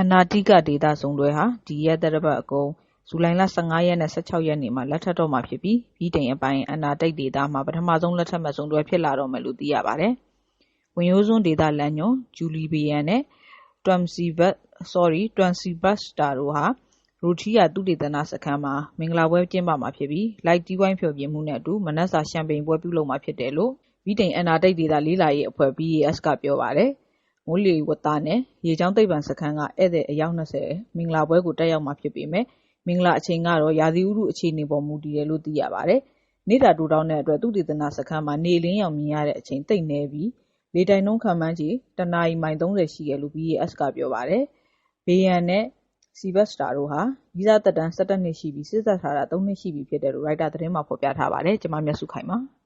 အန္တာတိကဒေသစုံတွဲဟာ ဒီရက်သတ္တပတ်အကုန် ဇူလိုင်လ ၁၅ ရက်နဲ့ ၁၆ ရက်နေ့မှာ လက်ထပ်တော့မှာဖြစ်ပြီး ဗြိတိန်အပိုင် အန္တာတိတ်ဒေသမှာ ပထမဆုံး လက်ထပ်မယ့် စုံတွဲဖြစ်လာတော့မယ်လို့ သိရပါတယ်။ဝင်ရိုးစွန်းဒေသလမ်းညွှန် ဂျူလီဘီယန်နဲ့ Twansibustar တို့ဟာ ရိုထီးယာ သုတေသနစခန်းမှာ မင်္ဂလာပွဲကျင်းပမှာဖြစ်ပြီး လိုက်တီးဝိုင်းဖျော်ဖြေမှုနဲ့အတူ မနက်စာ ရှမ်ပိန်ပွဲပြုလုပ်မှာဖြစ်တယ်လို့ ဗြိတိန် အန္တာတိတ်ဒေသလေ့လာရေးအဖွဲ့ BAS က ပြောပါတယ်။ မိုးလေဝသနဲ့ရေကြောင်းသိပ္ပံစခန်းက ဧည့်သည် အယောက် ၂၀ မင်္ဂလာပွဲကို တက်ရောက်မှာဖြစ်ပေမယ့် မင်္ဂလာအချိန်ကတော့ ရာသီဥတုအခြေအနေပေါ်မူတည်တယ်လို့ သိရပါတယ်။နေ့တာတိုတောင်းတဲ့အတွက် သုတေသနစခန်းမှာ နေအလင်းရောင်မြင်ရတဲ့အချိန် သိပ်နည်းပြီး လေတိုက်နှုန်း ခန့်မှန်းခြေတနာရီ မိုင် ၃၀ ရှိတယ်လို့ BAS က ပြောပါတယ်။ဘီယန်နဲ့ Sylvester တို့ဟာဗီဇသက်တမ်း ၁၁ နှစ်ရှိပြီး စေ့စပ်ထားတာ ၃ နှစ်ရှိပြီဖြစ်တယ်လို့ ရိုက်တာသတင်းမှာ ဖော်ပြထားပါတယ်။ကျွန်မ မြတ်စုခိုင်ပါ။